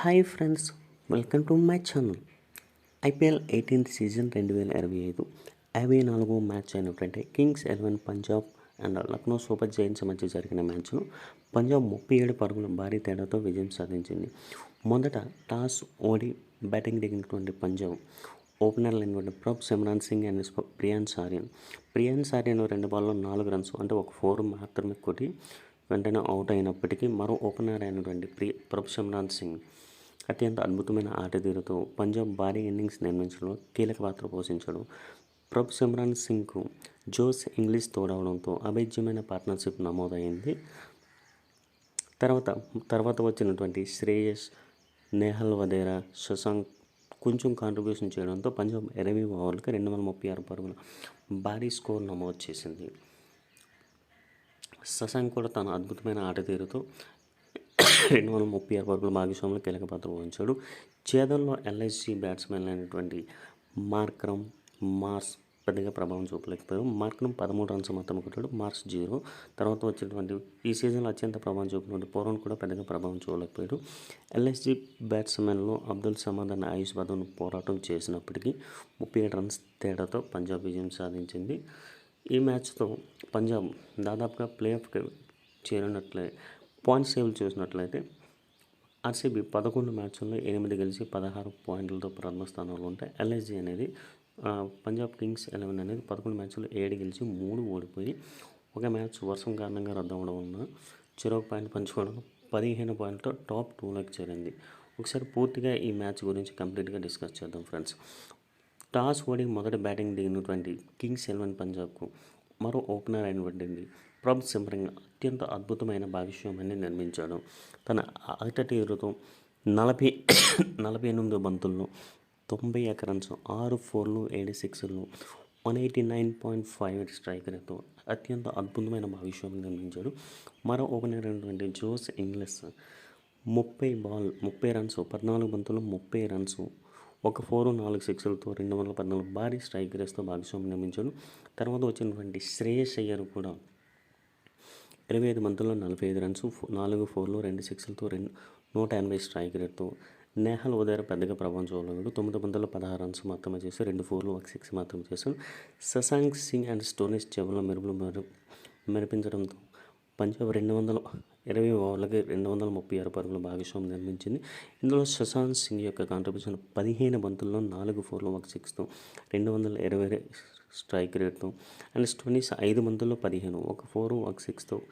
Hi friends welcome to my channel. IPL eighteenth season రెండు వేల ఇరవై ఐదు యాభై నాలుగో మ్యాచ్ అయినటువంటి Kings Eleven Punjab and Lucknow Super Giants మధ్య జరిగిన మ్యాచ్ను పంజాబ్ ముప్పై ఏడు పరుగుల భారీ తేడాతో విజయం సాధించింది. మొదట టాస్ ఓడి బ్యాటింగ్ దిగినటువంటి పంజాబ్ ఓపెనర్లు అయినటువంటి ప్రభ్ సిమ్రాన్ సింగ్ అండ్ ప్రియాన్ సారియన్. ప్రియాన్ సారియన్ రెండు బాల్లో నాలుగు రన్స్ అంటే ఒక ఫోర్ మాత్రమే కొట్టి వెంటనే అవుట్ అయినప్పటికీ మరో ఓపెనర్ అయినటువంటి ప్రి ప్రభు సిమ్రాన్ సింగ్ అత్యంత అద్భుతమైన ఆట తీరుతో పంజాబ్ భారీ ఇన్నింగ్స్ నిర్మించడంలో కీలక పాత్ర పోషించాడు. ప్రభ్ సిమ్రాన్ సింగ్కు జోస్ ఇంగ్లీష్ తోడవడంతో అభేద్యమైన పార్ట్నర్షిప్ నమోదైంది. తర్వాత తర్వాత వచ్చినటువంటి శ్రేయస్ నేహల్ వదేరా శశాంక్ కొంచెం కాంట్రిబ్యూషన్ చేయడంతో పంజాబ్ ఇరవై ఓవర్లకి రెండు వందల ముప్పై ఆరు పరుగుల భారీ స్కోర్ నమోదు చేసింది. శశాంక్ కూడా తన అద్భుతమైన ఆట తీరుతో రెండు వందల ముప్పై ఆరు పరుగుల భాగస్వామిలో కీలక పాత్ర వహించాడు. చేదల్లో ఎల్ఐసి బ్యాట్స్మెన్ అయినటువంటి మార్క్రమ్ మార్స్ పెద్దగా ప్రభావం చూపలేకపోయాడు మార్క్రమ్ పదమూడు రన్స్ మాత్రమే కొట్టాడు మార్క్స్ జీరో. తర్వాత వచ్చినటువంటి ఈ సీజన్లో అత్యంత ప్రభావం చూపినటువంటి పూర్వం కూడా పెద్దగా ప్రభావం చూడలేకపోయాడు ఎల్ఐసి బ్యాట్స్మెన్లో అబ్దుల్ సమద్ అనే ఆయుష్ బదన్ పోరాటం చేసినప్పటికీ ముప్పై ఏడు రన్స్ తేడాతో పంజాబ్ విజయం సాధించింది. ఈ మ్యాచ్తో పంజాబ్ దాదాపుగా ప్లే ఆఫ్కి చేరినట్లే పాయింట్స్ టేబుల్ చూసినట్లయితే ఆర్సీబీ పదకొండు మ్యాచ్ల్లో ఎనిమిది గెలిచి పదహారు పాయింట్లతో ప్రథమ స్థానంలో ఉంటే ఎల్ఐజీ అనేది పంజాబ్ కింగ్స్ ఎలెవెన్ అనేది పదకొండు మ్యాచ్ల్లో ఏడు గెలిచి మూడు ఓడిపోయి ఒక మ్యాచ్ వర్షం కారణంగా రద్దు అవ్వడం వలన చెరొక పాయింట్ పంచుకోవడం పదిహేను పాయింట్తో టాప్ టూలోకి చేరింది. ఒకసారి పూర్తిగా ఈ మ్యాచ్ గురించి కంప్లీట్గా డిస్కస్ చేద్దాం ఫ్రెండ్స్. టాస్ ఓడి మొదటి బ్యాటింగ్ దిగినటువంటి కింగ్స్ ఎలెవెన్ పంజాబ్కు మరో ఓపెనర్ అయినటువంటి ప్రభ్ సింహరింగ్ అత్యంత అద్భుతమైన భాగస్వామ్యాన్ని నిర్మించాడు. తన ఆట తీరుతో నలభై నలభై ఎనిమిది బంతుల్లో తొంభై ఎకరన్స్ ఆరు ఫోర్లు ఏడు సిక్స్లు one eighty nine point five strike రేట్తో అత్యంత అద్భుతమైన భాగస్వామ్యం నిర్మించాడు. మరో ఓపెనర్ అయినటువంటి జోస్ ఇంగ్లెస్ ముప్పై బాల్ ముప్పై రన్స్ పద్నాలుగు బంతులు ముప్పై రన్స్ ఒక ఫోర్ నాలుగు సిక్స్లతో రెండు వందల పద్నాలుగు భారీ స్ట్రైక్ రేస్తో భాగస్వామ్యం నిర్మించాడు. తర్వాత వచ్చినటువంటి శ్రేయస్ అయ్యర్ కూడా ఇరవై ఐదు బంతుల్లో నలభై ఐదు రన్స్ నాలుగు ఫోర్లు రెండు సిక్స్లతో రెండు నూట ఎనభై స్ట్రైక్ రేట్తో నేహల్ ఉదయర్ పెద్దగా ప్రభావం చూడలేదు తొమ్మిది వందల పదహారు రన్స్ మాత్రమే చేసి రెండు ఫోర్లు ఒక సిక్స్ మాత్రమే చేశారు శశాంక్ సింగ్ అండ్ స్టోనిస్ చెవుల మెరుపులు మెరు మెరిపించడంతో పంజాబ్ రెండు వందల ఇరవై ఓవర్లకి రెండు వందల ముప్పై ఆరు పరుగుల భాగస్వామ్యం నిర్మించింది. ఇందులో శశాంక్ సింగ్ యొక్క కాంట్రిబ్యూషన్ పదిహేను బంతుల్లో నాలుగు ఫోర్లు ఒక సిక్స్తో రెండు వందల ఇరవై స్ట్రైక్ రేట్తో అండ్ స్టోనీస్ ఐదు మందుల్లో పదిహేను ఒక ఫోర్ ఒక సిక్స్తో.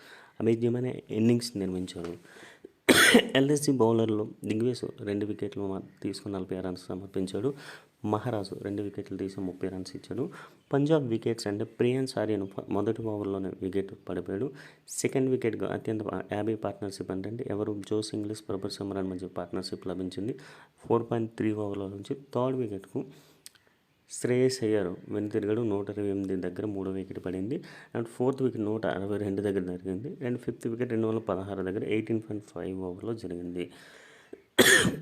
అభేద్యమైన ఇన్నింగ్స్ నిర్మించారు. ఎల్ఎస్జీ బౌలర్లో దిగ్వేష్ రెండు వికెట్లు తీసుకుని నలభై రన్స్ సమర్పించాడు. మహారాజు రెండు వికెట్లు తీసి ముప్పై రన్స్ ఇచ్చాడు. పంజాబ్ వికెట్స్ అంటే ప్రియాన్ సారియన్ మొదటి ఓవర్లోనే వికెట్ పడిపోయాడు. సెకండ్ వికెట్గా అత్యంత యాభై పార్ట్నర్షిప్ అంటే ఎవరు? జోస్ ఇంగ్లీష్ ప్రభర్ సిమ్రాన్ మధ్య పార్ట్నర్షిప్ లభించింది. ఫోర్ పాయింట్ త్రీ ఓవర్ల నుంచి థర్డ్ వికెట్కు శ్రేయస్ అయ్యారు వెనుతిరిగాడు నూట ఇరవై ఎనిమిది దగ్గర మూడో వికెట్ పడింది. అండ్ ఫోర్త్ వికెట్ నూట అరవై రెండు దగ్గర జరిగింది. అండ్ ఫిఫ్త్ వికెట్ రెండు వందల పదహారు దగ్గర ఎయిటీన్ పాయింట్ ఫైవ్ ఓవర్లో జరిగింది.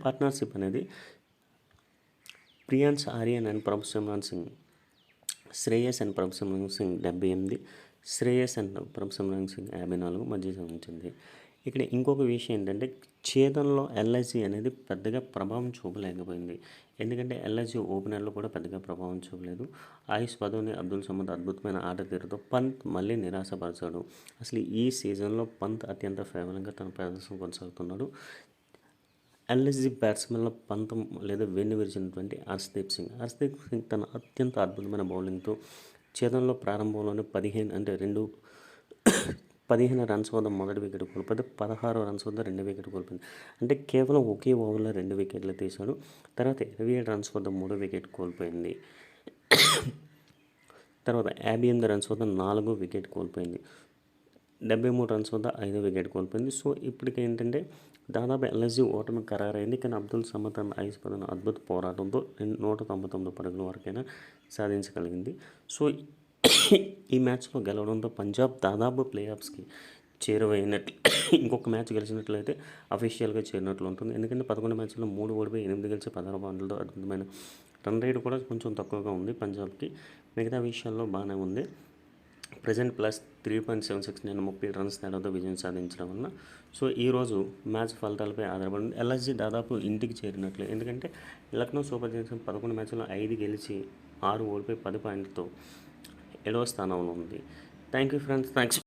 పార్ట్నర్షిప్ అనేది ప్రియాన్స్ ఆర్యన్ అండ్ ప్రభ్ సిమ్రాన్ సింగ్ శ్రేయస్ అండ్ ప్రభ్ సిమ్రాన్ సింగ్ డెబ్బై ఎనిమిది శ్రేయస్ అండ్ ప్రభ్ సిమ్రాన్ సింగ్ యాభై నాలుగు మధ్య సాధించింది ఇక్కడ ఇంకొక విషయం ఏంటంటే ఛేదంలో ఎల్ఐసి అనేది పెద్దగా ప్రభావం చూపలేకపోయింది. ఎందుకంటే ఎల్ఐసి ఓపెనర్లో కూడా పెద్దగా ప్రభావం చూపలేదు. ఆయుష్ పదోని అబ్దుల్ సమద్ అద్భుతమైన ఆట తీరుతో పంత్ మళ్ళీ నిరాశపరిచాడు. అసలు ఈ సీజన్లో పంత్ అత్యంత ఫేవరంగా తన ప్రదర్శన కొనసాగుతున్నాడు. ఎల్ఎస్జి బ్యాట్స్మెన్లో పంతం లేదా వెన్ను విరిచినటువంటి హర్షదీప్ సింగ్. హర్షదీప్ సింగ్ తన అత్యంత అద్భుతమైన బౌలింగ్తో ఛేదంలో ప్రారంభంలోనే పదిహేను అంటే రెండు పదిహేను రన్స్ వద్ద మొదటి వికెట్ కోల్పోతే పదహారు రన్స్ వద్ద రెండు వికెట్ కోల్పోయింది. అంటే కేవలం ఒకే ఓవర్లో రెండు వికెట్లు తీశాడు. తర్వాత ఇరవై ఏడు రన్స్ వద్ద మూడు వికెట్ కోల్పోయింది. తర్వాత యాభై ఎనిమిది రన్స్ వద్ద నాలుగు వికెట్ కోల్పోయింది. డెబ్బై మూడు రన్స్ వద్ద ఐదో వికెట్ కోల్పోయింది. సో ఇప్పటికి ఏంటంటే దాదాపు ఎల్ఎస్జీ ఓటమి ఖరారైంది. కానీ అబ్దుల్ సమద్ అన్న ఐస్ పదన అద్భుత పోరాటంతో నూట తొంభై తొమ్మిది పరుగుల వరకైనా సాధించగలిగింది. సో ఈ మ్యాచ్లో గెలవడంతో పంజాబ్ దాదాపు ప్లే ఆఫ్స్కి చేరువైనట్లు ఇంకొక మ్యాచ్ గెలిచినట్లయితే అఫీషియల్గా చేరినట్లు ఉంటుంది. ఎందుకంటే పదకొండు మ్యాచ్లో మూడు ఓడిపోయి ఎనిమిది గెలిచి పదహారు పాయింట్లతో అద్భుతమైన రన్ రేట్ కూడా కొంచెం తక్కువగా ఉంది పంజాబ్కి మిగతా విషయాల్లో బాగానే ఉంది. Present plus three point seven six నేను ముప్పై రన్స్ తేడాతో విజయం సాధించడం వల్ల. సో ఈరోజు మ్యాచ్ ఫలితాలపై ఆధారపడి ఎల్ఎస్జి దాదాపు ఇంటికి చేరినట్లు. ఎందుకంటే లక్నో సూపర్ జైంట్స్ పదకొండు మ్యాచ్లో ఐదు గెలిచి ఆరు ఓడిపోయి పది పాయింట్లతో ఏడవ స్థానంలో ఉంది. Thank you friends thanks